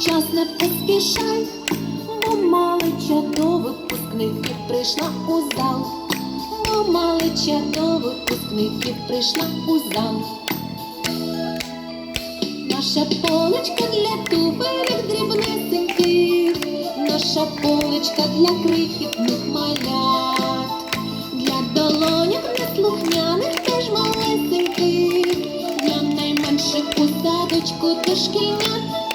час не поспішай, бо малича до випускників прийшла у зал, бо малича до випускників прийшла у зал. Наша поличка для туфелек дрібнесеньких, наша поличка для крихітних малят, для долоньок неслухняних теж малесеньких, для найменших у садочку дошкільнят.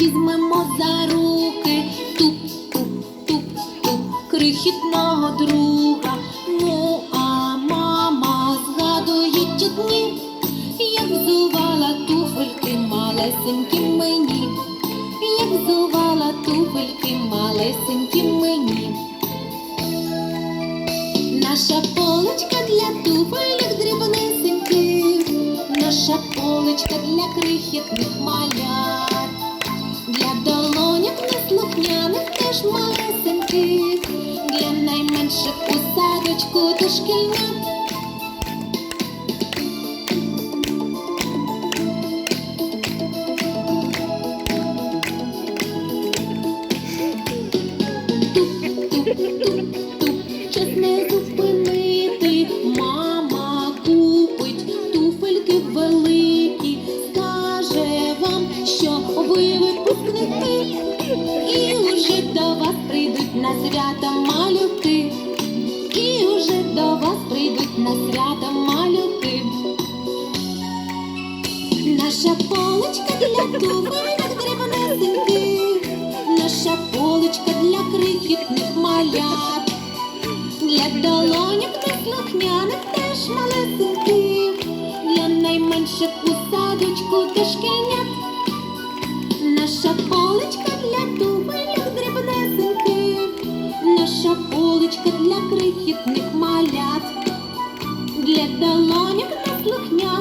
Візьмемо за руки, туп-туп-туп-туп, крихітного друга. Ну, а мама згадує ті дні, як взувала туфельки малесенькі мені, як взувала туфельки малесенькі мені. Наша полочка для туфельок дрібнесеньких, наша полочка для крихітних малят, найменших у садочку дошкільнят. Туп-туп-туп-туп, Наша полочка для туфельок дрібнесеньких, наша полочка для крихітних малят, для долоньок неслухняних теж малесеньких, для найменших у садочку дошкільнят. Наша полочка для туфельок дрібнесеньких, наша полочка для крихітних малят. Для долоньок неслухняних теж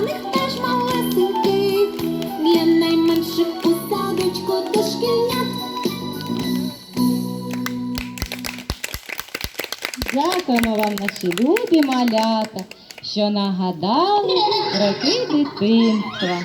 Дякуємо вам, наші любі малята, що нагадали роки дитинства.